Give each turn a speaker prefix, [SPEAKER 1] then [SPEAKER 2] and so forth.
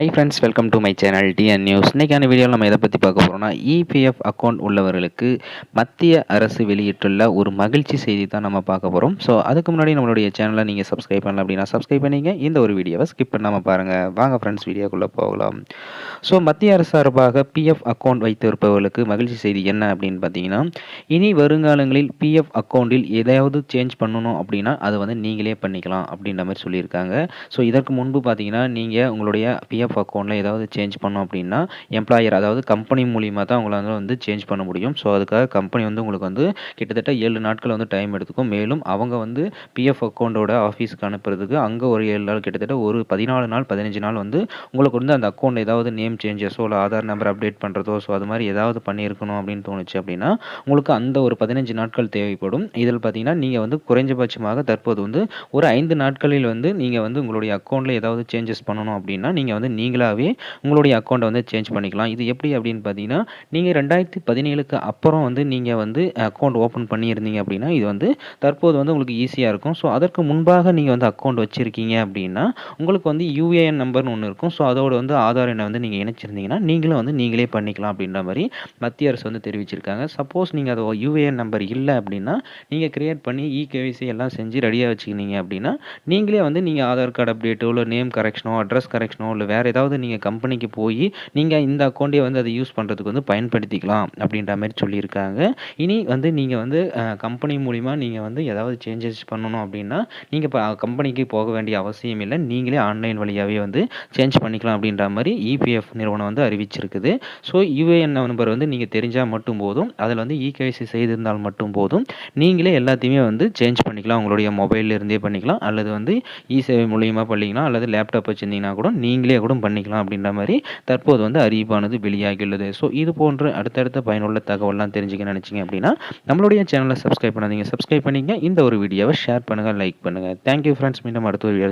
[SPEAKER 1] Hi friends welcome to my channel TN news இன்றைக்கான வீடியோவில் நம்ம எதை பற்றி பார்க்க போகிறோம்னா இபிஎஃப் அக்கௌண்ட் உள்ளவர்களுக்கு மத்திய அரசு வெளியிட்டுள்ள ஒரு மகிழ்ச்சி செய்தி தான் நம்ம பார்க்க போகிறோம் ஸோ அதுக்கு முன்னாடி நம்மளுடைய சேனலை நீங்கள் சப்ஸ்கிரைப் பண்ணல அப்படின்னா சப்ஸ்கிரைப் பண்ணிங்க. இந்த ஒரு வீடியோவை ஸ்கிப் பண்ணாமல் பாருங்கள் வாங்க ஃப்ரெண்ட்ஸ் வீடியோக்குள்ளே போகலாம். ஸோ மத்திய அரசு சார்பாக பிஎஃப் அக்கௌண்ட் வைத்திருப்பவர்களுக்கு மகிழ்ச்சி செய்தி என்ன அப்படின்னு பார்த்தீங்கன்னா இனி வருங்காலங்களில் பிஎஃப் அக்கௌண்ட்டில் எதையாவது சேஞ்ச் பண்ணணும் அப்படின்னா அதை வந்து நீங்களே பண்ணிக்கலாம் அப்படின்ற மாதிரி சொல்லியிருக்காங்க. ஸோ இதற்கு முன்பு பார்த்தீங்கன்னா நீங்கள் உங்களுடைய பிஎஃப் பிஎஃப் அக்கௌண்ட்டில் ஏதாவது சேஞ்ச் பண்ணோம் அப்படின்னா எம்ப்ளாயர் அதாவது கம்பெனி மூலியமாக தான் உங்களால் வந்து சேஞ்ச் பண்ண முடியும். ஸோ அதுக்காக கம்பெனி வந்து உங்களுக்கு வந்து கிட்டத்தட்ட ஏழு நாட்கள் வந்து டைம் எடுத்துக்கும். மேலும் அவங்க வந்து பிஎஃப் அக்கௌண்ட்டோட ஆஃபீஸுக்கு அனுப்புறதுக்கு அங்கே ஒரு ஏழு நாள் கிட்டத்தட்ட ஒரு பதினாலு நாள் பதினஞ்சு நாள் வந்து உங்களுக்கு வந்து அந்த அக்கௌண்ட் ஏதாவது நேம் சேஞ்சஸோ இல்லை ஆதார் நம்பர் அப்டேட் பண்ணுறதோ ஸோ அது மாதிரி ஏதாவது பண்ணியிருக்கணும் அப்படின்னு தோணுச்சு அப்படின்னா உங்களுக்கு அந்த ஒரு பதினஞ்சு நாட்கள் தேவைப்படும். இதில் பார்த்தீங்கன்னா நீங்கள் வந்து குறைஞ்சபட்சமாக தற்போது வந்து ஒரு ஐந்து நாட்களில் வந்து நீங்கள் வந்து உங்களுடைய அக்கௌண்ட்டில் ஏதாவது சேஞ்சஸ் பண்ணணும் அப்படின்னா நீங்கள் வந்து நீங்களாகவே உங்களுடைய அக்கௌண்ட்டை வந்து சேஞ்ச் பண்ணிக்கலாம். இது எப்படி அப்படின்னு பார்த்தீங்கன்னா நீங்கள் ரெண்டாயிரத்தி பதினேழுக்கு அப்புறம் வந்து நீங்கள் வந்து அக்கௌண்ட் ஓப்பன் பண்ணியிருந்தீங்க அப்படின்னா இது வந்து தற்போது வந்து உங்களுக்கு ஈஸியாக இருக்கும். ஸோ அதற்கு முன்பாக நீங்கள் வந்து அக்கௌண்ட் வச்சுருக்கீங்க அப்படின்னா உங்களுக்கு வந்து யூஏஎன் நம்பர்னு ஒன்று இருக்கும். ஸோ அதோட வந்து ஆதார் எண்ணை வந்து நீங்கள் இணைச்சிருந்தீங்கன்னா நீங்களும் வந்து நீங்களே பண்ணிக்கலாம் அப்படின்ற மாதிரி மத்திய அரசு வந்து தெரிவிச்சிருக்காங்க. சப்போஸ் நீங்கள் அது யூஏஎன் நம்பர் இல்லை அப்படின்னா நீங்கள் க்ரியேட் பண்ணி இகேவிசி எல்லாம் செஞ்சு ரெடியாக வச்சுக்கினீங்க அப்படின்னா நீங்களே வந்து நீங்கள் ஆதார் கார்டு அப்டேட்டோ இல்லை நேம் கரெக்ஷனோ அட்ரஸ் கரெக்ஷனோ இல்லை வேறு ஏதாவது நீங்கள் கம்பெனிக்கு போய் நீங்கள் இந்த அக்கௌண்ட்டே வந்து அதை யூஸ் பண்ணுறதுக்கு வந்து பயன்படுத்திக்கலாம் அப்படின்ற மாதிரி சொல்லியிருக்காங்க. இனி வந்து நீங்கள் வந்து கம்பெனி மூலிமா நீங்கள் வந்து ஏதாவது சேஞ்சஸ் பண்ணணும் அப்படின்னா நீங்கள் இப்போ கம்பெனிக்கு போக வேண்டிய அவசியம் இல்லை. நீங்களே ஆன்லைன் வழியாகவே வந்து சேஞ்ச் பண்ணிக்கலாம் அப்படின்ற மாதிரி இபிஎஃப் நிறுவனம் வந்து அறிவிச்சிருக்குது. ஸோ யூஏஎன் நம்பர் வந்து நீங்கள் தெரிஞ்சால் மட்டும் போதும். அதில் வந்து இகேசி செய்திருந்தால் மட்டும் போதும். நீங்களே எல்லாத்தையுமே வந்து சேஞ்ச் பண்ணிக்கலாம். உங்களுடைய மொபைலில் இருந்தே பண்ணிக்கலாம். அல்லது வந்து இ சேவை மூலியமாக பண்ணிக்கலாம். அல்லது லேப்டாப் வச்சுருந்தீங்கன்னா கூட நீங்களே கூட பண்ணிக்கலாம் அப்படின்ற மாதிரி தற்போது வந்து அறிவிப்பானது வெளியாகியுள்ளது. ஸோ இது போன்ற அடுத்தடுத்த பயனுள்ள தகவல்லாம் தெரிஞ்சுக்க நினச்சிங்க அப்படின்னா நம்மளுடைய சேனலை சப்ஸ்கிரைப் பண்ணாதீங்க. சப்ஸ்கிரைப் பண்ணிங்க. இந்த ஒரு வீடியோவை ஷேர் பண்ணுங்கள் லைக் பண்ணுங்கள் தேங்க்யூ ஃப்ரெண்ட்ஸ் மீண்டும் அடுத்த ஒரு வீடியோ